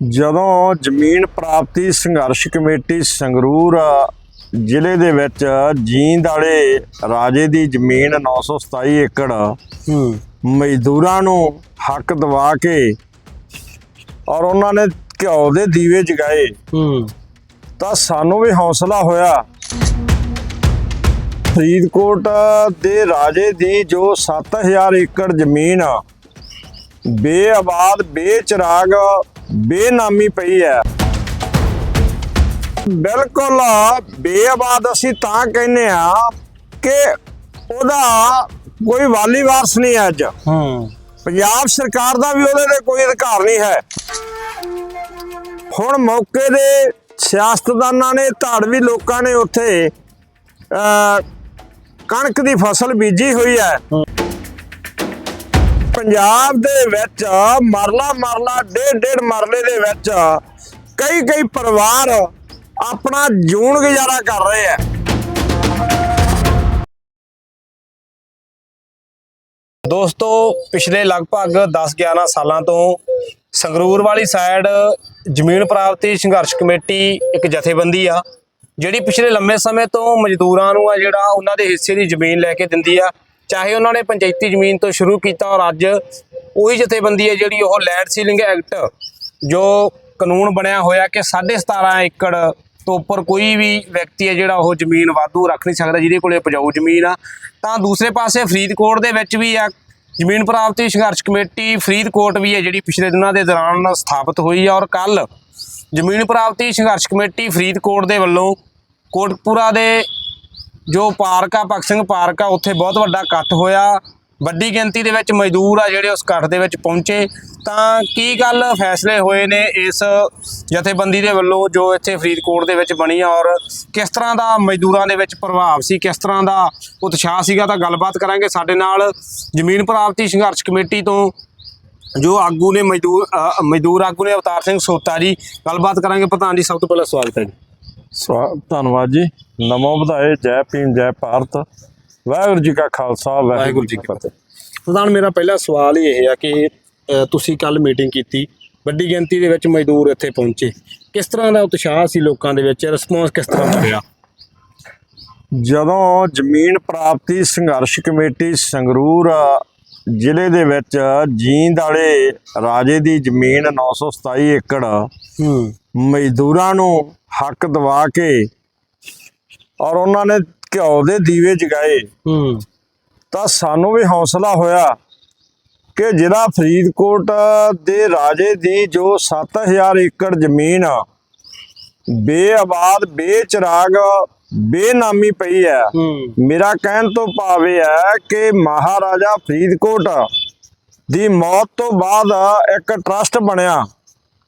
ਜਦੋਂ ਜ਼ਮੀਨ ਪ੍ਰਾਪਤੀ ਸੰਘਰਸ਼ ਕਮੇਟੀ ਸੰਗਰੂਰ ਜ਼ਿਲ੍ਹੇ ਦੇ ਵਿੱਚ ਜੀਂਦ ਵਾਲੇ ਰਾਜੇ ਦੀ ਜ਼ਮੀਨ 927 ਏਕੜ ਮਜ਼ਦੂਰਾਂ ਨੂੰ ਹੱਕ ਦਿਵਾ ਕੇ ਔਰ ਉਹਨਾਂ ਨੇ ਘਿਓ ਦੇ ਦੀਵੇ ਜਗਾਏ। ਤਾਂ ਸਾਨੂੰ ਵੀ ਹੌਸਲਾ ਹੋਇਆ। ਫਰੀਦਕੋਟ ਦੇ ਰਾਜੇ ਦੀ ਜੋ 7000 ਏਕੜ ਜ਼ਮੀਨ ਬੇਆਬਾਦ ਬੇਚਰਾਗ ਬੇਨਾਮੀ ਪਈ ਹੈ। ਬਿਲਕੁਲ ਬੇਆਬਾਦ ਅਸੀਂ ਤਾਂ ਕਹਿੰਦੇ ਆ ਕਿ ਉਹਦਾ ਕੋਈ ਵਾਲੀ ਵਾਰਸ ਨਹੀਂ ਹੈ ਅੱਜ। ਹੂੰ। ਪੰਜਾਬ ਸਰਕਾਰ ਦਾ ਵੀ ਉਹਦੇ ਤੇ ਕੋਈ ਅਧਿਕਾਰ ਨਹੀਂ ਹੈ। ਹੁਣ ਮੌਕੇ ਦੇ ਸਿਆਸਤਦਾਨਾਂ ਨੇ ਧਾੜਵੀ ਲੋਕਾਂ ਨੇ ਉੱਥੇ ਕਣਕ ਦੀ ਫਸਲ ਬੀਜੀ ਹੋਈ ਹੈ। ਪੰਜਾਬ ਦੇ ਵਿੱਚ, ਮਰਲਾ ਮਰਲਾ, ਡੇਢ ਡੇਢ ਮਰਲੇ ਦੇ ਵਿੱਚ ਕਈ ਕਈ ਪਰਿਵਾਰ ਆਪਣਾ ਜੂਨ ਗੁਜ਼ਾਰਾ ਕਰ ਰਹੇ ਆ। ਦੋਸਤੋ, ਪਿਛਲੇ ਲਗਭਗ 10-11 ਸਾਲਾਂ ਤੋਂ ਸੰਗਰੂਰ ਵਾਲੀ ਸਾਈਡ ਜ਼ਮੀਨ ਪ੍ਰਾਪਤੀ ਸੰਘਰਸ਼ ਕਮੇਟੀ ਇੱਕ ਜਥੇਬੰਦੀ ਆ, ਜਿਹੜੀ ਪਿਛਲੇ ਲੰਮੇ ਸਮੇਂ ਤੋਂ ਮਜ਼ਦੂਰਾਂ ਨੂੰ ਆ ਜਿਹੜਾ ਉਹਨਾਂ ਦੇ ਹਿੱਸੇ ਦੀ ਜ਼ਮੀਨ ਲੈ ਕੇ ਦਿੰਦੀ ਆ। ਚਾਹੇ ਉਹਨਾਂ ਨੇ ਪੰਚਾਇਤੀ ਜ਼ਮੀਨ ਤੋਂ ਸ਼ੁਰੂ ਕੀਤਾ ਔਰ ਅੱਜ ਉਹੀ ਜਥੇਬੰਦੀ ਹੈ ਜਿਹੜੀ ਉਹ ਲੈਂਡ ਸੀਲਿੰਗ ਐਕਟ ਜੋ ਕਾਨੂੰਨ ਬਣਿਆ ਹੋਇਆ ਕਿ 17.5 ਏਕੜ ਤੋਂ ਉੱਪਰ ਕੋਈ ਵੀ ਵਿਅਕਤੀ ਹੈ ਜਿਹੜਾ ਉਹ ਜ਼ਮੀਨ ਵਾਧੂ ਰੱਖ ਨਹੀਂ ਸਕਦਾ, ਜਿਹਦੇ ਕੋਲੇ ਉਪਜਾਊ ਜ਼ਮੀਨ ਆ। ਤਾਂ ਦੂਸਰੇ ਪਾਸੇ ਫਰੀਦਕੋਟ ਦੇ ਵਿੱਚ ਵੀ ਆ, ਜ਼ਮੀਨ ਪ੍ਰਾਪਤੀ ਸੰਘਰਸ਼ ਕਮੇਟੀ ਫਰੀਦਕੋਟ ਵੀ ਹੈ ਜਿਹੜੀ ਪਿਛਲੇ ਦਿਨਾਂ ਦੇ ਦੌਰਾਨ ਸਥਾਪਿਤ ਹੋਈ ਹੈ ਔਰ ਕੱਲ ਜ਼ਮੀਨ ਪ੍ਰਾਪਤੀ ਸੰਘਰਸ਼ ਕਮੇਟੀ ਫਰੀਦਕੋਟ ਦੇ ਵੱਲੋਂ ਕੋਟਪੂਰਾ ਦੇ ਜੋ ਪਾਰਕ ਆ, ਭਗਤ ਸਿੰਘ ਪਾਰਕ ਆ, ਉੱਥੇ ਬਹੁਤ ਵੱਡਾ ਇਕੱਠ ਹੋਇਆ। ਵੱਡੀ ਗਿਣਤੀ ਦੇ ਵਿੱਚ ਮਜ਼ਦੂਰ ਆ ਜਿਹੜੇ ਉਸ ਇਕੱਠ ਦੇ ਵਿੱਚ ਪਹੁੰਚੇ। ਤਾਂ ਕੀ ਗੱਲ ਫੈਸਲੇ ਹੋਏ ਨੇ ਇਸ ਜਥੇਬੰਦੀ ਦੇ ਵੱਲੋਂ, ਜੋ ਇੱਥੇ ਫਰੀਦਕੋਟ ਦੇ ਵਿੱਚ ਬਣੀ ਔਰ ਕਿਸ ਤਰ੍ਹਾਂ ਦਾ ਮਜ਼ਦੂਰਾਂ ਦੇ ਵਿੱਚ ਪ੍ਰਭਾਵ ਸੀ, ਕਿਸ ਤਰ੍ਹਾਂ ਦਾ ਉਤਸ਼ਾਹ ਸੀਗਾ? ਤਾਂ ਗੱਲਬਾਤ ਕਰਾਂਗੇ ਸਾਡੇ ਨਾਲ ਜ਼ਮੀਨ ਪ੍ਰਾਪਤੀ ਸੰਘਰਸ਼ ਕਮੇਟੀ ਤੋਂ, ਜੋ ਆਗੂ ਨੇ ਮਜ਼ਦੂਰ ਮਜ਼ਦੂਰ ਆਗੂ ਨੇ ਅਵਤਾਰ ਸਿੰਘ ਸੋਤਾ ਜੀ। ਗੱਲਬਾਤ ਕਰਾਂਗੇ। ਪ੍ਰਧਾਨ ਜੀ, ਸਭ ਤੋਂ ਪਹਿਲਾਂ ਸਵਾਗਤ ਹੈ ਜੀ। ਧੰਨਵਾਦ ਜੀ। ਨਮੋ ਵਧਾਏ। ਜੈ ਭੀਮ ਜੈ ਭਾਰਤ। ਵਾਹਿਗੁਰੂ ਜੀ ਕਾ ਖਾਲਸਾ ਵਾਹਿਗੁਰੂ ਜੀ ਕੀ ਫਤਿਹ। ਪ੍ਰਧਾਨ ਮੇਰਾ ਪਹਿਲਾ ਸਵਾਲ ਹੀ ਇਹ ਆ ਕਿ ਤੁਸੀਂ ਕੱਲ ਮੀਟਿੰਗ ਕੀਤੀ। ਵੱਡੀ ਗਿਣਤੀ ਦੇ ਵਿੱਚ ਮਜ਼ਦੂਰ ਇੱਥੇ ਪਹੁੰਚੇ। ਕਿਸ ਤਰ੍ਹਾਂ ਦਾ ਉਤਸ਼ਾਹ ਸੀ ਲੋਕਾਂ ਦੇ ਵਿੱਚ? ਰਿਸਪੌਂਸ ਕਿਸ ਤਰ੍ਹਾਂ ਰਿਹਾ? ਜਦੋਂ ਜ਼ਮੀਨ ਪ੍ਰਾਪਤੀ ਸੰਘਰਸ਼ ਕਮੇਟੀ ਸੰਗਰੂਰ ਜ਼ਿਲ੍ਹੇ ਦੇ ਵਿੱਚ ਜੀਂਦ ਵਾਲੇ ਰਾਜੇ ਦੀ ਜ਼ਮੀਨ 927 ਏਕੜ ਹੂੰ। ਮਜ਼ਦੂਰਾਂ ਨੂੰ ਹੱਕ ਦਿਵਾ ਕੇ ਔਰ ਉਹਨਾਂ ਨੇ ਘਿਓ ਦੇ ਦੀਵੇ ਜਗਾਏ। ਹੂੰ। ਤਾਂ ਸਾਨੂੰ ਵੀ ਹੌਸਲਾ ਹੋਇਆ ਕਿ ਜਿਹੜਾ ਫਰੀਦਕੋਟ ਦੇ ਰਾਜੇ ਦੀ ਜੋ 7000 ਏਕੜ ਜ਼ਮੀਨ ਬੇਆਬਾਦ ਬੇਚਰਾਗ ਬੇਨਾਮੀ ਪਈ ਹੈ। ਮੇਰਾ ਕਹਿਣ ਤੋਂ ਭਾਵ ਹੈ ਕਿ ਮਹਾਰਾਜਾ ਫਰੀਦਕੋਟ ਦੀ ਮੌਤ ਤੋਂ ਬਾਅਦ ਇੱਕ ਟਰਸਟ ਬਣਿਆ।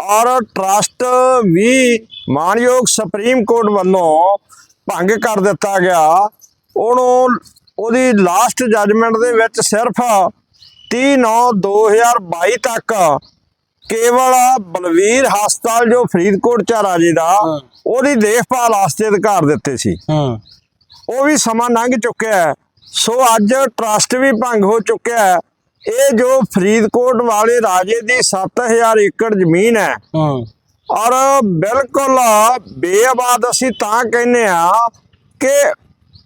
ਔਰ ਟਰਸਟ ਵੀ ਮਾਨਯੋਗ ਸੁਪਰੀਮ ਕੋਰਟ ਵੱਲੋਂ ਭੰਗ ਕਰ ਦਿੱਤਾ ਗਿਆ। ਉਹਨੂੰ ਉਹਦੀ ਲਾਸਟ ਜੱਜਮੈਂਟ ਦੇ ਵਿੱਚ ਸਿਰਫ 30 9 2022 ਤੱਕ ਕੇਵਲ ਬਲਵੀਰ ਹਸਪਤਾਲ ਜੋ ਫਰੀਦਕੋਟ ਚ ਰਾਜੇ ਦਾ। ਉਹਦੀ ਦੇਖਭਾਲ ਵਾਸਤੇ ਅਧਿਕਾਰ ਦਿੱਤੇ ਸੀ। ਹੂੰ। ਉਹ ਵੀ ਸਮਾਂ ਲੰਘ ਚੁੱਕਿਆ ਸੋ ਅੱਜ ਟਰਸਟ ਵੀ ਭੰਗ ਹੋ ਚੁੱਕਿਆ ਇਹ ਜੋ ਫਰੀਦਕੋਟ ਵਾਲੇ ਰਾਜੇ ਦੀ 7000 ਏਕੜ ਜ਼ਮੀਨ ਹੈ ਹੂੰ। ਔਰ ਬਿਲਕੁਲ ਬੇਆਬਾਦ ਅਸੀਂ ਤਾਂ ਕਹਿੰਦੇ ਆ ਕਿ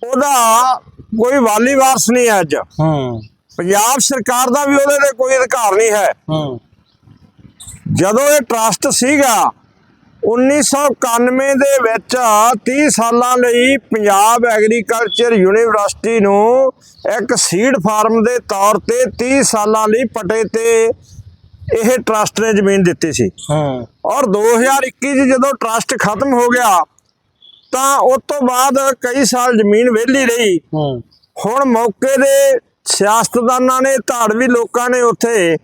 ਉਹਦਾ ਕੋਈ ਵਾਲੀ ਵਾਰਸ ਨਹੀਂ ਅੱਜ। ਹੂੰ। ਪੰਜਾਬ ਸਰਕਾਰ ਦਾ ਵੀ ਉਹਦੇ ਤੇ ਕੋਈ ਅਧਿਕਾਰ ਨਹੀਂ ਹੈ। ਹੂੰ। ਜਦੋਂ ਇਹ ਟਰਸਟ ਸੀਗਾ 1991 ਦੇ ਵਿੱਚ 30 ਸਾਲਾਂ ਲਈ ਪੰਜਾਬ ਐਗਰੀਕਲਚਰ ਯੂਨੀਵਰਸਿਟੀ ਨੂੰ ਇੱਕ ਸੀਡ ਫਾਰਮ ਦੇ ਤੌਰ ਤੇ 30 ਸਾਲਾਂ ਲਈ ਪਟੇ ਤੇ ਇਹ ਟਰਸਟ ਨੇ ਜ਼ਮੀਨ ਦਿੱਤੀ ਸੀ। ਹੂੰ। ਔਰ 2021 ਚ ਜਦੋਂ ਟਰਸਟ ਖਤਮ ਹੋ ਗਿਆ ਤਾਂ ਉਸ ਤੋਂ ਬਾਅਦ ਕਈ ਸਾਲ ਜ਼ਮੀਨ ਵਿਹਲੀ ਰਹੀ। ਹੂੰ। ਹੁਣ ਮੌਕੇ ਦੇ ਸਿਆਸਤਦਾਨਾਂ ਨੇ ਧਾੜਵੀ ਲੋਕਾਂ ਨੇ ਉੱਥੇ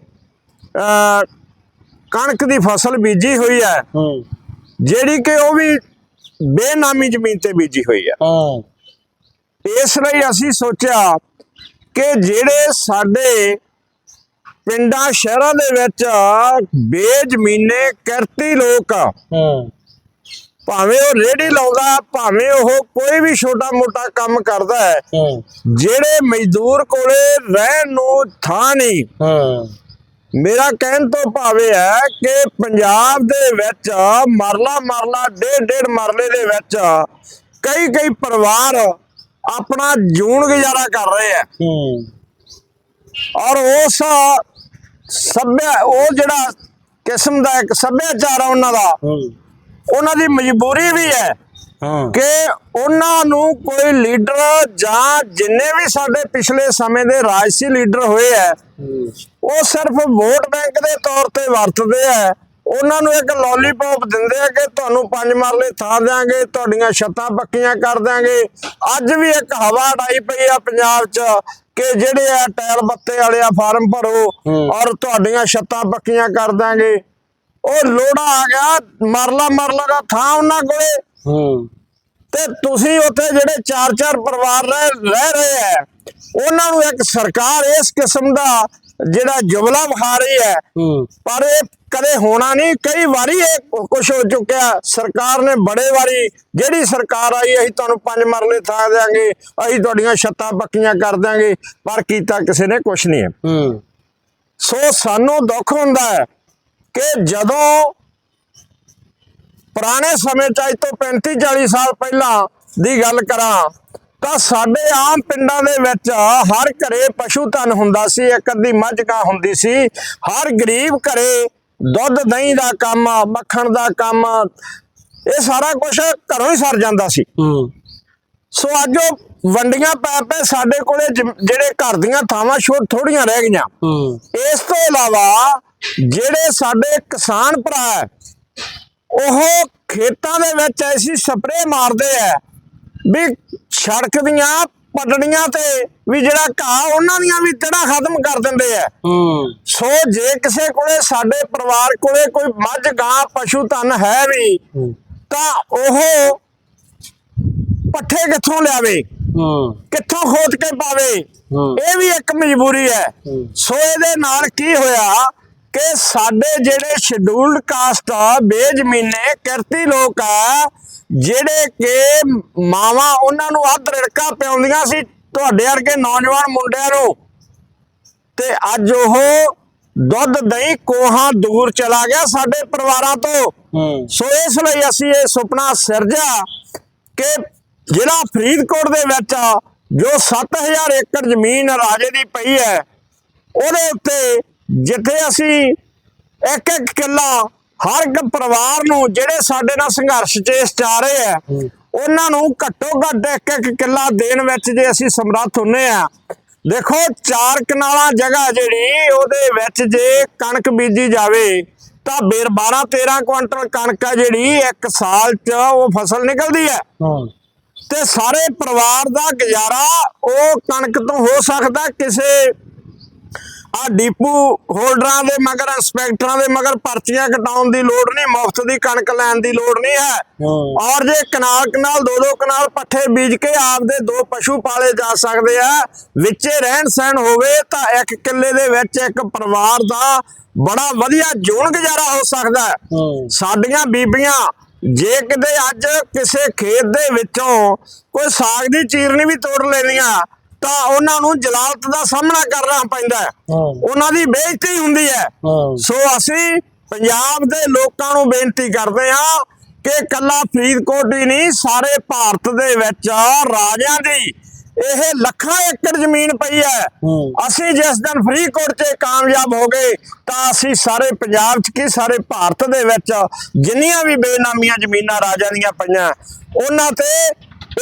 ਕਣਕ ਦੀ ਫਸਲ ਬੀਜੀ ਹੋਈ ਹੈ। ਹੂੰ। ਜਿਹੜੀ ਕਿ ਉਹ ਵੀ ਬੇਨਾਮੀ ਜ਼ਮੀਨ ਤੇ ਬੀਜੀ ਹੋਈ ਹੈ ਹੂੰ। ਇਸ ਲਈ ਅਸੀਂ ਸੋਚਿਆ ਕਿ ਜਿਹੜੇ ਸਾਡੇ ਪਿੰਡਾਂ ਸ਼ਹਿਰਾਂ ਦੇ ਵਿੱਚ ਬੇਜ਼ਮੀਨੇ ਕਿਰਤੀ ਲੋਕ ਹੂੰ। ਭਾਵੇਂ ਉਹ ਰੇੜੀ ਲਾਉਂਦਾ ਭਾਵੇਂ ਉਹ ਕੋਈ ਵੀ ਛੋਟਾ ਮੋਟਾ ਕੰਮ ਕਰਦਾ ਹੈ ਹੂੰ। ਜਿਹੜੇ ਮਜ਼ਦੂਰ ਕੋਲੇ ਰਹਿਣ ਨੂੰ ਥਾਂ ਨਹੀਂ ਹੂੰ। ਮੇਰਾ ਕਹਿਣ ਤੋਂ ਭਾਵੇਂ ਹੈ ਕਿ ਪੰਜਾਬ ਦੇ ਵਿੱਚ ਮਰਲਾ ਮਰਲਾ ਡੇਢ ਡੇਢ ਮਰਲੇ ਦੇ ਵਿੱਚ ਕਈ ਕਈ ਪਰਿਵਾਰ ਆਪਣਾ ਜੂਨ ਗੁਜ਼ਾਰਾ ਕਰ ਰਹੇ ਆ ਹੂੰ। ਔਰ ਉਸ ਸੱਭਿਆ ਉਹ ਜਿਹੜਾ ਕਿਸਮ ਦਾ ਇੱਕ ਸੱਭਿਆਚਾਰ ਆ ਉਹਨਾਂ ਦਾ ਉਹਨਾਂ ਦੀ ਮਜਬੂਰੀ ਵੀ ਹਾਂ ਕਿ ਉਹਨਾਂ ਨੂੰ ਕੋਈ ਲੀਡਰ ਜਾਂ ਜਿੰਨੇ ਵੀ ਸਾਡੇ ਪਿਛਲੇ ਸਮੇਂ ਦੇ ਰਾਜਸੀ ਲੀਡਰ ਹੋਏ ਆ ਉਹ ਸਿਰਫ ਵੋਟ ਬੈਂਕ ਦੇ ਤੌਰ ਤੇ ਵਰਤਦੇ ਆ ਉਹਨਾਂ ਨੂੰ ਇੱਕ ਲੋਲੀਪੌਪ ਦਿੰਦੇ ਆ ਕਿ ਤੁਹਾਨੂੰ ਪੰਜ ਮਰਲੇ ਥਾਂ ਦਿਆਂਗੇ ਤੁਹਾਡੀਆਂ ਛੱਤਾਂ ਪੱਕੀਆਂ ਕਰ ਦਿਆਂਗੇ। ਅੱਜ ਵੀ ਇੱਕ ਹਵਾ ਡਾਈ ਪਈ ਆ ਪੰਜਾਬ 'ਚ ਕਿ ਜਿਹੜੇ ਆ ਟਾਇਲ ਬੱਤੇ ਵਾਲੇ ਆ ਫਾਰਮ ਭਰੋ। ਔਰ ਤੁਹਾਡੀਆਂ ਛੱਤਾਂ ਪੱਕੀਆਂ ਕਰ ਦਿਆਂਗੇ। ਉਹ ਲੋੜਾ ਆ ਗਿਆ ਮਰਲਾ ਮਰਲਾ ਦਾ ਥਾਂ ਉਹਨਾਂ ਕੋਲੇ। ਹੂੰ। ਤੇ ਤੁਸੀਂ ਉੱਥੇ ਜਿਹੜੇ ਚਾਰ ਚਾਰ ਪਰਿਵਾਰ ਰਹਿ ਰਹਿ ਹੈ ਉਹਨਾਂ ਨੂੰ ਇੱਕ ਸਰਕਾਰ ਇਸ ਕਿਸਮ ਦਾ ਜਿਹੜਾ ਜੁਮਲਾ ਵਿਖਾ ਰਹੀ ਹੈ। ਪਰ ਇਹ ਕਦੇ ਹੋਣਾ ਨਹੀਂ। ਕਈ ਵਾਰੀ ਇਹ ਕੁਝ ਹੋ ਚੁੱਕਿਆ ਸਰਕਾਰ ਨੇ ਬੜੇ ਵਾਰੀ ਜਿਹੜੀ ਸਰਕਾਰ ਆਈ ਅਸੀਂ ਤੁਹਾਨੂੰ ਪੰਜ ਮਰਲੇ ਥਾ ਦੇਾਂਗੇ ਅਸੀਂ ਤੁਹਾਡੀਆਂ ਛੱਤਾਂ ਪੱਕੀਆਂ ਕਰ ਦਿਆਂਗੇ ਪਰ ਕੀਤਾ ਕਿਸੇ ਨੇ ਕੁਝ ਨਹੀਂ ਹੂੰ। ਸੋ ਸਾਨੂੰ ਦੁੱਖ ਹੁੰਦਾ ਹੈ ਕਿ ਜਦੋਂ ਪੁਰਾਣੇ ਸਮੇਂ ਚ ਅੱਜ ਤੋਂ 35 40 ਸਾਲ ਪਹਿਲਾਂ ਦੀ ਗੱਲ ਕਰਾਂ ਤਾਂ ਸਾਡੇ ਆਮ ਪਿੰਡਾਂ ਦੇ ਵਿੱਚ ਹਰ ਘਰੇ ਪਸ਼ੂ ਧਨ ਹੁੰਦਾ ਸੀ ਇੱਕ ਅੱਧੀ ਮੱਝ ਗਾਂ ਹੁੰਦੀ ਸੀ। ਹਰ ਗਰੀਬ ਘਰੇ ਦੁੱਧ ਦਹੀਂ ਦਾ ਕੰਮ ਮੱਖਣ ਦਾ ਕੰਮ ਇਹ ਸਾਰਾ ਕੁਝ ਘਰੋਂ ਹੀ ਸਰ ਜਾਂਦਾ ਸੀ। ਸੋ ਅੱਜ ਉਹ ਵੰਡੀਆਂ ਪੈ ਪੈ ਸਾਡੇ ਕੋਲੇ ਜਿਹੜੇ ਘਰ ਦੀਆਂ ਥਾਵਾਂ ਛੋਟ ਥੋੜੀਆਂ ਰਹਿ ਗਈਆਂ। ਇਸ ਤੋਂ ਇਲਾਵਾ ਜਿਹੜੇ ਸਾਡੇ ਕਿਸਾਨ ਭਰਾ ਹੈ, ਉਹ ਖੇਤਾਂ ਦੇ ਵਿੱਚ ਐਸੀ ਸਪਰੇਅ ਮਾਰਦੇ ਆ ਵੀ ਸੜਕ ਦੀਆਂ ਪਟੜੀਆਂ ਤੇ ਵੀ ਜਿਹੜਾ ਘਾਹ ਉਹਨਾਂ ਦੀਆਂ ਵੀ ਤੜਾ ਖਤਮ ਕਰ ਦਿੰਦੇ ਆ। ਹੂੰ। ਸੋ ਜੇ ਕਿਸੇ ਕੋਲੇ ਸਾਡੇ ਪਰਿਵਾਰ ਕੋਲੇ ਕੋਈ ਮੱਝ ਗਾਂ ਪਸ਼ੂ ਧਨ ਹੈ ਵੀ ਤਾਂ ਉਹ ਪੱਠੇ ਕਿੱਥੋਂ ਲਿਆਵੇ? ਹੂੰ। ਕਿੱਥੋਂ ਖੋਦ ਕੇ ਪਾਵੇ। ਇਹ ਵੀ ਇੱਕ ਮਜਬੂਰੀ ਹੂੰ। ਸੋ ਇਹਦੇ ਨਾਲ ਕੀ ਹੋਇਆ? ਕਿ ਸਾਡੇ ਜਿਹੜੇ ਸ਼ਡਿਊਲਡ ਕਾਸਟ ਆ ਬੇਜ਼ਮੀਨੇ ਕਿਰਤੀ ਲੋਕ ਆ ਜਿਹੜੇ ਕਿ ਮਾਵਾਂ ਉਹਨਾਂ ਨੂੰ ਅੱਧ ਰੜਕਾ ਪਿਆਉਂਦੀਆਂ ਸੀ ਤੁਹਾਡੇ ਵਰਗੇ ਨੌਜਵਾਨ ਮੁੰਡਿਆਂ ਨੂੰ। ਤੇ ਅੱਜ ਉਹ ਦੁੱਧ ਦਹੀਂ ਕੋਹਾਂ ਦੂਰ ਚਲਾ ਗਿਆ ਸਾਡੇ ਪਰਿਵਾਰਾਂ ਤੋਂ। ਸੋ ਇਸ ਲਈ ਅਸੀਂ ਇਹ ਸੁਪਨਾ ਸਿਰਜਿਆ ਕਿ ਜ਼ਿਲ੍ਹਾ ਫਰੀਦਕੋਟ ਦੇ ਵਿੱਚ ਜੋ 7000 ਏਕੜ ਜ਼ਮੀਨ ਰਾਜੇ ਦੀ ਪਈ ਹੈ ਉਹਦੇ ਉੱਤੇ ਜਿੱਥੇ ਅਸੀਂ ਇੱਕ ਇੱਕ ਕਿੱਲਾ ਹਰ ਇੱਕ ਪਰਿਵਾਰ ਨੂੰ ਜਿਹੜੇ ਸਾਡੇ ਨਾਲ ਸੰਘਰਸ਼ 'ਚ ਇਸ ਆ ਰਹੇ ਆ ਉਹਨਾਂ ਨੂੰ ਘੱਟੋ ਘੱਟ ਇੱਕ ਇੱਕ ਕਿੱਲਾ ਦੇਣ ਵਿੱਚ ਜੇ ਅਸੀਂ ਸਮਰੱਥ ਹੁੰਨੇ ਆ। ਦੇਖੋ ਚਾਰ ਕਨਾਲਾਂ ਜਗ੍ਹਾ ਜਿਹੜੀ ਉਹਦੇ ਵਿੱਚ ਜੇ ਕਣਕ ਬੀਜੀ ਜਾਵੇ ਤਾਂ ਬੇਰ 12 13 ਕੁਇੰਟਲ ਕਣਕ ਆ ਜਿਹੜੀ ਇੱਕ ਸਾਲ 'ਚ ਉਹ ਫਸਲ ਨਿਕਲਦੀ ਹੂੰ। ਤੇ ਸਾਰੇ ਪਰਿਵਾਰ ਦਾ ਗੁਜ਼ਾਰਾ ਉਹ ਕਣਕ ਤੋਂ ਹੋ ਸਕਦਾ ਕਿਸੇ ਆ ਡੀਪੂ ਹੋਲਡਰਾਂ ਦੇ ਮਗਰ ਇੰਸਪੈਕਟਰਾਂ ਦੇ ਮਗਰ ਪਰਚੀਆਂ ਕਟਾਉਣ ਦੀ ਲੋੜ ਨਹੀਂ ਮੁਫਤ ਦੀ ਕਣਕ ਲੈਣ ਦੀ ਲੋੜ ਨਹੀਂ ਹੈ। ਔਰ ਜੇ ਕਨਾਲ ਕਨਾਲ ਦੋ ਦੋ ਕਨਾਲ ਪੱਠੇ ਬੀਜ ਕੇ ਆਪਦੇ ਦੋ ਪਸ਼ੂ ਪਾਲੇ ਜਾ ਸਕਦੇ ਆ ਵਿੱਚੇ ਰਹਿਣ ਸਹਿਣ ਹੋਵੇ ਤਾਂ ਇੱਕ ਕਿੱਲੇ ਦੇ ਵਿੱਚ ਇੱਕ ਪਰਿਵਾਰ ਦਾ ਬੜਾ ਵਧੀਆ ਜੂਣ ਗੁਜ਼ਾਰਾ ਹੋ ਸਕਦਾ ਹੂੰ। ਸਾਡੀਆਂ ਬੀਬੀਆਂ ਜੇ ਕਿਤੇ ਅੱਜ ਕਿਸੇ ਖੇਤ ਦੇ ਵਿੱਚੋਂ ਕੋਈ ਸਾਗ ਦੀ ਚੀਰਨੀ ਵੀ ਤੋੜ ਲੈਣੀਆਂ ਤਾਂ ਉਹਨਾਂ ਨੂੰ ਜਲਾਲਤ ਦਾ ਸਾਹਮਣਾ ਕਰਨਾ ਪੈਂਦਾ ਹੈ। ਉਹਨਾਂ ਦੀ ਬੇਇੱਜ਼ਤੀ ਹੁੰਦੀ ਹੈ। ਸੋ ਅਸੀਂ ਪੰਜਾਬ ਦੇ ਲੋਕਾਂ ਨੂੰ ਬੇਨਤੀ ਕਰਦੇ ਹਾਂ ਕਿ ਕੱਲਾ ਫਰੀਦਕੋਟ ਹੀ ਨਹੀਂ ਸਾਰੇ ਭਾਰਤ ਦੇ ਵਿੱਚ ਰਾਜਿਆਂ ਦੀ ਇਹ ਲੱਖਾਂ ਏਕੜ ਜ਼ਮੀਨ ਪਈ ਹੈ। ਅਸੀਂ ਜਿਸ ਦਿਨ ਫਰੀਦਕੋਟ 'ਚ ਕਾਮਯਾਬ ਹੋ ਗਏ ਤਾਂ ਅਸੀਂ ਸਾਰੇ ਪੰਜਾਬ 'ਚ ਕੀ ਸਾਰੇ ਭਾਰਤ ਦੇ ਵਿੱਚ ਜਿੰਨੀਆਂ ਵੀ ਬੇਨਾਮੀਆਂ ਜ਼ਮੀਨਾਂ ਰਾਜਿਆਂ ਦੀਆਂ ਪਈਆਂ ਉਹਨਾਂ ਤੇ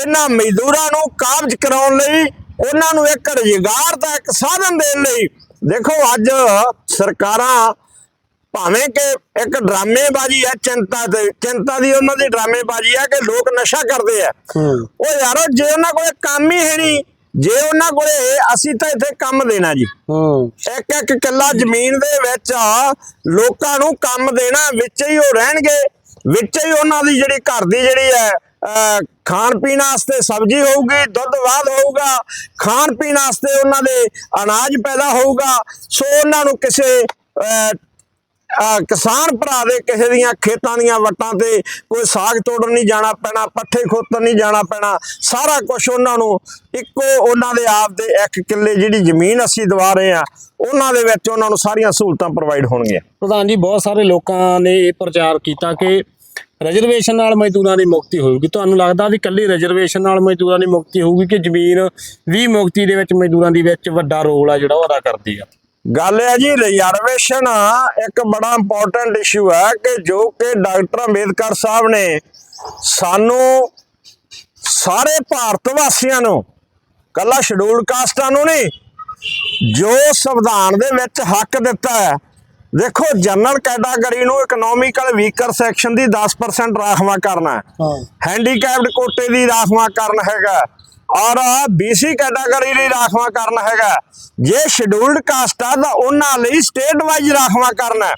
ਇਹਨਾਂ ਮਜ਼ਦੂਰਾਂ ਨੂੰ ਕਾਬਜ਼ ਕਰਾਉਣ ਲਈ ਉਹਨਾਂ ਨੂੰ ਇੱਕ ਰੁਜ਼ਗਾਰ ਦਾ ਇੱਕ ਸਾਧਨ ਦੇਣ ਲਈ। ਦੇਖੋ ਅੱਜ ਸਰਕਾਰਾਂ ਭਾਵੇਂ ਕਿ ਇੱਕ ਡਰਾਮੇਬਾਜ਼ੀ ਹੈ ਚਿੰਤਾ ਤੇ ਚਿੰਤਾ ਦੀ ਉਹਨਾਂ ਦੀ ਡਰਾਮੇਬਾਜ਼ੀ ਹੈ ਕਿ ਲੋਕ ਨਸ਼ਾ ਕਰਦੇ ਆ। ਉਹ ਯਾਰੋ ਜੇ ਉਹਨਾਂ ਕੋਲੇ ਕੰਮ ਹੀ ਹੈ ਨਹੀਂ ਜੇ ਉਹਨਾਂ ਕੋਲੇ ਅਸੀਂ ਤਾਂ ਇੱਥੇ ਕੰਮ ਦੇਣਾ ਜੀ। ਇੱਕ ਇੱਕ ਕਿੱਲਾ ਜ਼ਮੀਨ ਦੇ ਵਿੱਚ ਲੋਕਾਂ ਨੂੰ ਕੰਮ ਦੇਣਾ ਵਿੱਚ ਹੀ ਉਹ ਰਹਿਣਗੇ ਵਿੱਚ ਹੀ ਉਹਨਾਂ ਦੀ ਜਿਹੜੀ ਘਰ ਦੀ ਜਿਹੜੀ ਹੈ ਖਾਣ ਪੀਣ ਵਾਸਤੇ ਸਬਜ਼ੀ ਹੋਊਗੀ, ਦੁੱਧ ਵਾਧ ਹੋਊਗਾ, ਖਾਣ ਪੀਣ ਵਾਸਤੇ ਉਹਨਾਂ ਦੇ ਅਨਾਜ ਪੈਦਾ ਹੋਊਗਾ, ਸੋ ਉਹਨਾਂ ਨੂੰ ਕਿਸੇ ਕਿਸਾਨ ਭਰਾ ਦੇ ਕਿਸੇ ਦੀਆਂ ਖੇਤਾਂ ਦੀਆਂ ਵੱਟਾਂ ਤੇ ਕੋਈ ਸਾਗ ਤੋੜਨ ਨਹੀਂ ਜਾਣਾ ਪੈਣਾ, ਪੱਠੇ ਖੋਤਣ ਨਹੀਂ ਜਾਣਾ ਪੈਣਾ, ਸਾਰਾ ਕੁਝ ਉਹਨਾਂ ਨੂੰ ਇੱਕੋ ਉਹਨਾਂ ਦੇ ਆਪ ਦੇ ਇੱਕ ਕਿੱਲੇ ਜਿਹੜੀ ਜ਼ਮੀਨ ਅਸੀਂ ਦਵਾ ਰਹੇ ਆ ਉਹਨਾਂ ਦੇ ਵਿੱਚ ਉਹਨਾਂ ਨੂੰ ਸਾਰੀਆਂ ਸਹੂਲਤਾਂ ਪ੍ਰੋਵਾਈਡ ਹੋਣਗੀਆਂ। ਪ੍ਰਧਾਨ ਜੀ, ਬਹੁਤ ਸਾਰੇ ਲੋਕਾਂ ਨੇ ਇਹ ਪ੍ਰਚਾਰ ਕੀਤਾ ਕਿ ਰਿਜ਼ਰਵੇਸ਼ਨ ਨਾਲ ਮਜ਼ਦੂਰਾਂ ਦੀ ਮੁਕਤੀ ਹੋਊਗੀ। ਤੁਹਾਨੂੰ ਲੱਗਦਾ ਵੀ ਇਕੱਲੀ ਰਿਜ਼ਰਵੇਸ਼ਨ ਨਾਲ ਮਜ਼ਦੂਰਾਂ ਦੀ ਮੁਕਤੀ ਹੋਊਗੀ ਕਿ ਜ਼ਮੀਨ ਵੀ ਮੁਕਤੀ ਦੇ ਵਿੱਚ ਮਜ਼ਦੂਰਾਂ ਦੀ ਵਿੱਚ ਵੱਡਾ ਰੋਲ ਆ ਜਿਹੜਾ ਉਹ ਅਦਾ ਕਰਦੀ ਆ? ਗੱਲ ਹੈ ਜੀ ਰਿਜ਼ਰਵੇਸ਼ਨ ਇੱਕ ਬੜਾ ਇੰਪੋਰਟੈਂਟ ਇਸ਼ੂ ਹੈ ਕਿ ਜੋ ਕਿ ਡਾਕਟਰ ਅੰਬੇਦਕਰ ਸਾਹਿਬ ਨੇ ਸਾਨੂੰ ਸਾਰੇ ਭਾਰਤ ਵਾਸੀਆਂ ਨੂੰ ਕੱਲਾ ਸ਼ਡਿਊਲਡ ਕਾਸਟਾਂ ਨੂੰ ਨਹੀਂ, ਜੋ ਸੰਵਿਧਾਨ ਦੇ ਵਿੱਚ ਹੱਕ ਦਿੱਤਾ ਹੈ ਦੇਖੋ ਜਨਰਲ ਕੈਟਾਗਰੀ ਨੂੰ ਇਕਨੋਮਿਕਲ ਵੀਕਰ ਸੈਕਸ਼ਨ ਦੀ 10% ਰਾਖਵਾ ਕਰਨਾ ਹੈ। ਹਾਂ। ਹੈਂਡੀਕੈਪਡ ਕੋਟੇ ਦੀ ਰਾਖਵਾ ਕਰਨ ਹੈਗਾ। ਔਰ ਬੀਸੀ ਕੈਟਾਗਰੀ ਲਈ ਰਾਖਵਾ ਕਰਨ ਹੈਗਾ। ਜੇ ਸ਼ਡਿਊਲਡ ਕਾਸਟ ਆ ਤਾਂ ਉਹਨਾਂ ਲਈ ਸਟੇਟ ਵਾਈਜ਼ ਰਾਖਵਾ ਕਰਨਾ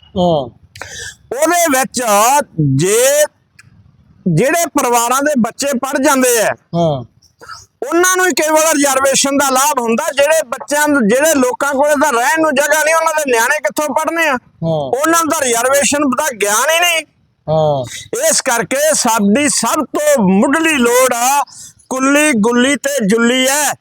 ਉਹਦੇ ਵਿੱਚ ਜੇ ਜਿਹੜੇ ਪਰਿਵਾਰਾਂ ਦੇ ਬੱਚੇ ਪੜ ਜਾਂਦੇ ਆ ਹਾਂ। ਉਹਨਾਂ ਨੂੰ ਹੀ ਕੇਵਲ ਰਿਜ਼ਰਵੇਸ਼ਨ ਦਾ ਲਾਭ ਹੁੰਦਾ ਜਿਹੜੇ ਬੱਚਿਆਂ ਨੂੰ ਜਿਹੜੇ ਲੋਕਾਂ ਕੋਲੇ ਤਾਂ ਰਹਿਣ ਨੂੰ ਜਗ੍ਹਾ ਨਹੀਂ ਉਹਨਾਂ ਦੇ ਨਿਆਣੇ ਕਿੱਥੋਂ ਪੜਨੇ ਆ? ਉਹਨਾਂ ਨੂੰ ਤਾਂ ਰਿਜ਼ਰਵੇਸ਼ਨ ਦਾ ਗਿਆਨ ਹੀ ਨਹੀਂ। ਇਸ ਕਰਕੇ ਸਾਡੀ ਸਭ ਤੋਂ ਮੁੱਢਲੀ ਲੋੜ ਆ ਕੁੱਲੀ ਗੁੱਲੀ ਤੇ ਜੁੱਲੀ ਹੈ।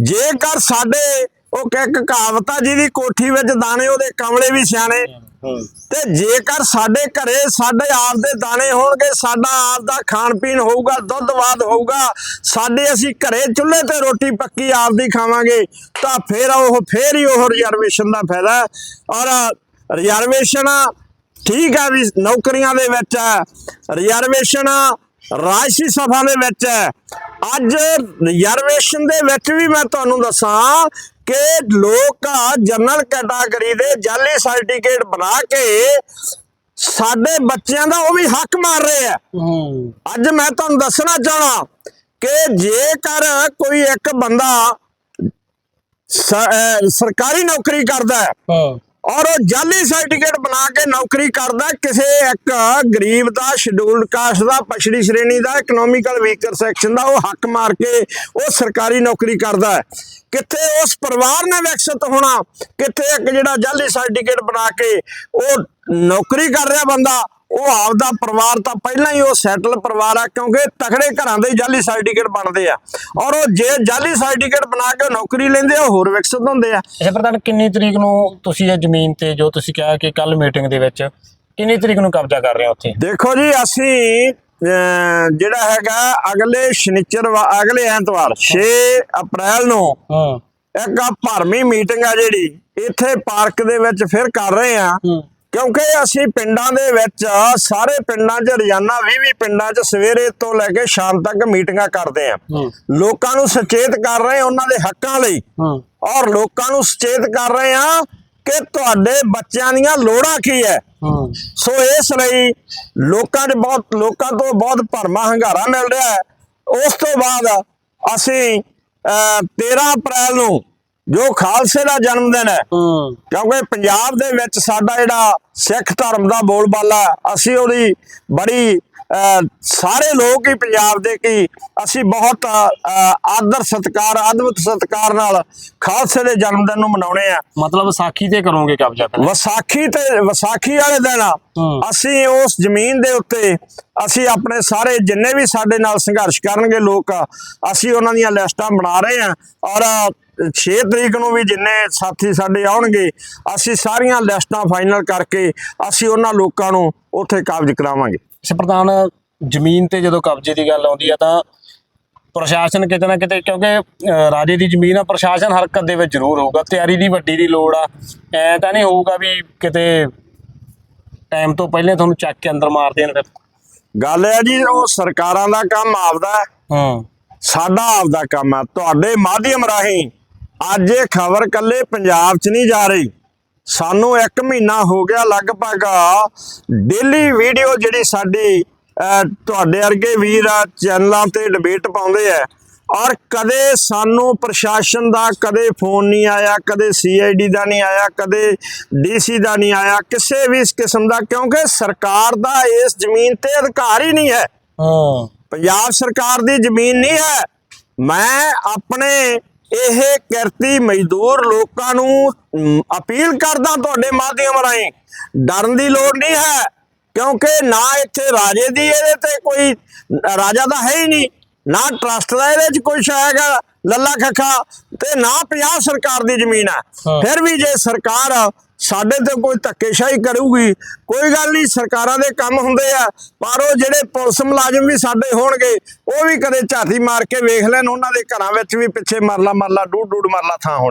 ਜੇਕਰ ਸਾਡੇ ਉਹ ਇੱਕ ਕਹਾਵਤ ਆ ਜਿਹਦੀ ਕੋਠੀ ਵਿੱਚ ਦਾਣੇ ਉਹਦੇ ਕਮਲੇ ਵੀ ਸਿਆਣੇ। ਤੇ ਜੇਕਰ ਸਾਡੇ ਘਰੇ, ਸਾਡੇ ਆਪ ਦੇ ਦਾਣੇ ਹੋਣਗੇ, ਸਾਡਾ ਆਪ ਦਾ ਖਾਣ ਪੀਣ ਹੋਊਗਾ, ਦੁੱਧਵਾਦ ਹੋਊਗਾ, ਸਾਡੇ ਅਸੀਂ ਘਰੇ ਚੁੱਲ੍ਹੇ ਤੇ ਰੋਟੀ ਪੱਕੀ ਆਪ ਦੀ ਖਾਵਾਂਗੇ, ਤਾਂ ਫਿਰ ਉਹ, ਫਿਰ ਹੀ ਉਹ ਰਿਜ਼ਰਵੇਸ਼ਨ ਦਾ ਫਾਇਦਾ ਔਰ ਰਿਜ਼ਰਵੇਸ਼ਨ ਠੀਕ ਹੈ ਵੀ ਨੌਕਰੀਆਂ ਦੇ ਵਿੱਚ ਹੈ ਰਿਜ਼ਰਵੇਸ਼ਨ ਰਾਜਸੀ ਸਭਾ ਦੇ ਵਿੱਚ ਹੈ। ਅੱਜ ਰਿਜ਼ਰਵੇਸ਼ਨ ਦੇ ਵਿੱਚ ਵੀ ਮੈਂ ਤੁਹਾਨੂੰ ਦੱਸਾਂ ਕਿ ਲੋਕ ਜਨਰਲ ਕੈਟਾਗਰੀ ਦੇ ਜਾਲੀ ਸਰਟੀਫਿਕੇਟ ਬਣਾ ਕੇ ਸਾਡੇ ਬੱਚਿਆਂ ਦਾ ਉਹ ਵੀ ਹੱਕ ਮਾਰ ਰਹੇ ਆ। ਅੱਜ ਮੈਂ ਤੁਹਾਨੂੰ ਦੱਸਣਾ ਚਾਹਣਾ ਕਿ ਜੇਕਰ ਕੋਈ ਇੱਕ ਬੰਦਾ ਸਰਕਾਰੀ ਨੌਕਰੀ ਕਰਦਾ ਹਾਂ। ਔਰ ਉਹ ਜਾਲੀ ਸਰਟੀਫਿਕੇਟ ਬਣਾ ਕੇ ਨੌਕਰੀ ਕਰਦਾ ਕਿਸੇ ਇੱਕ ਗਰੀਬ ਦਾ ਸ਼ਡਿਊਲਡ ਕਾਸਟ ਦਾ ਪਛੜੀ ਸ਼੍ਰੇਣੀ ਦਾ ਇਕਨੋਮਿਕਲ ਵੀਕਰ ਸੈਕਸ਼ਨ ਦਾ ਉਹ ਹੱਕ ਮਾਰ ਕੇ ਉਹ ਸਰਕਾਰੀ ਨੌਕਰੀ ਕਰਦਾ ਹੈ। ਕਿੱਥੇ ਉਸ ਪਰਿਵਾਰ ਨੇ ਵਿਕਸਿਤ ਹੋਣਾ, ਕਿੱਥੇ ਇੱਕ ਜਿਹੜਾ ਜਾਲੀ ਸਰਟੀਫਿਕੇਟ ਬਣਾ ਕੇ ਉਹ ਨੌਕਰੀ ਕਰ ਰਿਹਾ ਬੰਦਾ ਉਹ ਆਪਦਾ ਪਰਿਵਾਰ ਤਾਂ ਪਹਿਲਾਂ ਹੀ ਉਹ ਸੈਟਲ ਪਰਿਵਾਰ ਆ ਕਿਉਂਕਿ ਤਕੜੇ ਘਰਾਂ ਦੇ ਜਾਲੀ ਸਰਟੀਫਿਕੇਟ ਬਣਦੇ ਆ। ਔਰ ਉਹ ਜੇ ਜਾਲੀ ਸਰਟੀਫਿਕੇਟ ਬਣਾ ਕੇ ਨੌਕਰੀ ਲੈਂਦੇ ਆ ਹੋਰ ਵਿਕਸਿਤ ਹੁੰਦੇ ਆ। ਅੱਛਾ ਪ੍ਰਧਾਨ ਕਿੰਨੀ ਤਰੀਕ ਨੂੰ ਤੁਸੀਂ ਇਹ ਜ਼ਮੀਨ ਤੇ ਜੋ ਤੁਸੀਂ ਕਿਹਾ ਕਿ ਕੱਲ ਮੀਟਿੰਗ ਦੇ ਵਿੱਚ ਕਿੰਨੀ ਤਰੀਕ ਨੂੰ ਕਬਜ਼ਾ ਕਰ ਰਹੇ ਹੋ ਉੱਥੇ? ਦੇਖੋ ਜੀ ਅਸੀਂ ਜਿਹੜਾ ਹੈਗਾ ਅਗਲੇ ਸ਼ਨੀਚਰਵਾਰ ਅਗਲੇ ਐਤਵਾਰ 6 ਅਪ੍ਰੈਲ ਨੂੰ ਹਾਂ। ਇੱਕ ਆ ਭਰਮੀ ਮੀਟਿੰਗ ਆ ਜਿਹੜੀ ਇੱਥੇ ਪਾਰਕ ਦੇ ਵਿੱਚ ਫਿਰ ਕਰ ਰਹੇ ਆ। ਕਿਉਂਕਿ ਅਸੀਂ ਪਿੰਡਾਂ ਦੇ ਵਿੱਚ ਸਾਰੇ ਪਿੰਡਾਂ 'ਚ ਰੋਜ਼ਾਨਾ 20-20 ਪਿੰਡਾਂ 'ਚ ਸਵੇਰੇ ਤੋਂ ਲੈ ਕੇ ਸ਼ਾਮ ਤੱਕ ਮੀਟਿੰਗਾਂ ਕਰਦੇ ਆ ਲੋਕਾਂ ਨੂੰ ਸੁਚੇਤ ਕਰ ਰਹੇ ਆ ਉਹਨਾਂ ਦੇ ਹੱਕਾਂ ਲਈ। ਔਰ ਲੋਕਾਂ ਨੂੰ ਸੁਚੇਤ ਕਰ ਰਹੇ ਆ ਕਿ ਤੁਹਾਡੇ ਬੱਚਿਆਂ ਦੀਆਂ ਲੋੜਾਂ ਕੀ ਹੈ। ਸੋ ਇਸ ਲਈ ਲੋਕਾਂ ਦੇ ਬਹੁਤ ਲੋਕਾਂ ਤੋਂ ਬਹੁਤ ਭਰਮਾ ਹੰਗਾਰਾ ਮਿਲ ਰਿਹਾ ਹੈ। ਉਸ ਤੋਂ ਬਾਅਦ ਅਸੀਂ ਅਹ, 13 ਅਪ੍ਰੈਲ ਨੂੰ ਜੋ ਖਾਲਸੇ ਦਾ ਜਨਮ ਦਿਨ ਹੈ। ਕਿਉਂਕਿ ਪੰਜਾਬ ਦੇ ਵਿੱਚ ਸਾਡਾ ਜਿਹੜਾ ਸਿੱਖ ਧਰਮ ਦਾ ਬੋਲਬਾਲਾ ਅਸੀਂ ਉਹਦੀ ਬੜੀ ਸਾਰੇ ਲੋਕ ਹੀ ਪੰਜਾਬ ਦੇ ਕੀ ਅਸੀਂ ਬਹੁਤ ਆਦਰ ਸਤਕਾਰ ਅਦਭੁਤ ਸਤਕਾਰ ਨਾਲ ਖਾਲਸੇ ਦੇ ਜਨਮ ਦਿਨ ਨੂੰ ਮਨਾਉਣੇ ਆ। ਮਤਲਬ ਵਿਸਾਖੀ ਤੇ ਕਰੋਗੇ ਕਬਜ਼ਾ ਵਿਸਾਖੀ ਤੇ ਵਿਸਾਖੀ ਵਾਲੇ ਦਿਨ। ਅਸੀਂ ਉਸ ਜ਼ਮੀਨ ਦੇ ਉੱਤੇ ਅਸੀਂ ਆਪਣੇ ਸਾਰੇ ਜਿੰਨੇ ਵੀ ਸਾਡੇ ਨਾਲ ਸੰਘਰਸ਼ ਕਰਨਗੇ ਲੋਕ ਅਸੀਂ ਉਹਨਾਂ ਦੀਆਂ ਲਿਸਟਾਂ ਬਣਾ ਰਹੇ ਹਾਂ ਔਰ 6 ਤਰੀਕ ਨੂੰ ਵੀ ਜਿੰਨੇ ਸਾਥੀ ਸਾਡੇ ਆਉਣਗੇ ਅਸੀਂ ਸਾਰੀਆਂ ਲਿਸਟਾਂ ਫਾਈਨਲ ਕਰਕੇ ਅਸੀਂ ਉਹਨਾਂ ਲੋਕਾਂ ਨੂੰ ਉੱਥੇ ਕਾਬਜ ਕਰਾਵਾਂਗੇ। ਇਸ ਪ੍ਰਧਾਨ ਜ਼ਮੀਨ ਤੇ ਜਦੋਂ ਕਬਜ਼ੇ ਦੀ ਗੱਲ ਆਉਂਦੀ ਆ ਤਾਂ ਪ੍ਰਸ਼ਾਸਨ ਕਿਤੇ ਨਾ ਕਿਤੇ ਕਿਉਂਕਿ ਰਾਜੇ ਦੀ ਜ਼ਮੀਨ ਆ ਪ੍ਰਸ਼ਾਸਨ ਹਰਕਤ ਦੇ ਵਿੱਚ ਜ਼ਰੂਰ ਹੋਊਗਾ। ਤਿਆਰੀ ਦੀ ਵੱਡੀ ਦੀ ਲੋੜ ਆ। ਐ ਤਾਂ ਨਹੀਂ ਹੋਊਗਾ ਵੀ ਕਿਤੇ ਟਾਈਮ ਤੋਂ ਪਹਿਲੇ ਤੁਹਾਨੂੰ ਚੱਕ ਕੇ ਅੰਦਰ ਮਾਰ ਦੇਣ ਫਿਰ। ਗੱਲ ਹੈ ਜੀ ਉਹ ਸਰਕਾਰਾਂ ਦਾ ਕੰਮ ਆਪਦਾ ਹੈ। ਸਾਡਾ ਆਪਦਾ ਕੰਮ ਹੈ ਤੁਹਾਡੇ ਮਾਧਿਅਮ ਰਾਹੀਂ ਅੱਜ ਇਹ ਖਬਰ ਕੱਲੇ ਪੰਜਾਬ 'ਚ ਨਹੀਂ ਜਾ ਰਹੀ। ਸਾਨੂੰ 1 ਮਹੀਨਾ ਹੋ ਗਿਆ ਲਗਭਗ ਡੇਲੀ ਵੀਡੀਓ ਜਿਹੜੀ ਸਾਡੀ ਤੁਹਾਡੇ ਵਰਗੇ ਵੀਰ ਚੈਨਲਾਂ ਤੇ ਡਿਬੇਟ ਪਾਉਂਦੇ ਆ। ਔਰ ਕਦੇ ਸਾਨੂੰ ਪ੍ਰਸ਼ਾਸਨ ਦਾ ਕਦੇ ਫੋਨ ਨਹੀਂ ਆਇਆ ਕਦੇ ਸੀਆਈਡੀ ਦਾ ਨਹੀਂ ਆਇਆ ਕਦੇ ਡੀਸੀ ਦਾ ਨਹੀਂ ਆਇਆ ਕਿਸੇ ਵੀ ਇਸ ਕਿਸਮ ਦਾ ਕਿਉਂਕਿ ਸਰਕਾਰ ਦਾ ਇਸ ਜ਼ਮੀਨ ਤੇ ਅਧਿਕਾਰ ਹੀ ਨਹੀਂ ਹੈ। ਹਾਂ। ਪੰਜਾਬ ਸਰਕਾਰ ਦੀ ਜ਼ਮੀਨ ਨਹੀਂ ਹੈ। ਮੈਂ ਆਪਣੇ ਇਹ ਕਿਰਤੀ ਮਜ਼ਦੂਰ ਲੋਕਾਂ ਨੂੰ ਅਪੀਲ ਕਰਦਾ ਤੁਹਾਡੇ ਮਾਧਿਅਮ ਰਾਹੀਂ। ਡਰਨ ਦੀ ਲੋੜ ਨਹੀਂ ਹੈ, ਕਿਉਂਕਿ ਨਾ ਇੱਥੇ ਰਾਜੇ ਦੀ ਇਹਦੇ ਤੇ ਕੋਈ, ਰਾਜਾ ਤਾਂ ਹੈ ਹੀ ਨਹੀਂ, ਨਾ ਟਰਸਟ ਦਾ ਇਹਦੇ 'ਚ ਕੁਛ ਹੈਗਾ। ਲੱਲਾ ਖੱਖਾ ਤੇ ਨਾ 50 ਸਰਕਾਰ ਦੀ ਜ਼ਮੀਨ ਹਾਂ। ਫਿਰ ਵੀ ਜੇ ਸਰਕਾਰ ਸਾਡੇ ਤੇ ਕੋਈ ਧੱਕੇਸ਼ਾਹੀ ਕਰੂਗੀ ਕੋਈ ਗੱਲ ਨਹੀਂ ਸਰਕਾਰਾਂ ਦੇ ਕੰਮ ਹੁੰਦੇ ਆ ਪਰ ਉਹ ਜਿਹੜੇ ਪੁਲਿਸ ਮੁਲਾਜ਼ਮ ਵੀ ਸਾਡੇ ਹੋਣਗੇ ਉਹ ਵੀ ਕਦੇ ਝਾਤੀ ਮਾਰ ਕੇ ਵੇਖ ਲੈਣ ਉਹਨਾਂ ਦੇ ਘਰਾਂ ਵਿੱਚ ਵੀ ਪਿੱਛੇ ਮਰਲਾ ਮਰਲਾ ਡੂਡ ਡੂਡ ਮਰਲਾ ਥਾਂ ਹੋਣ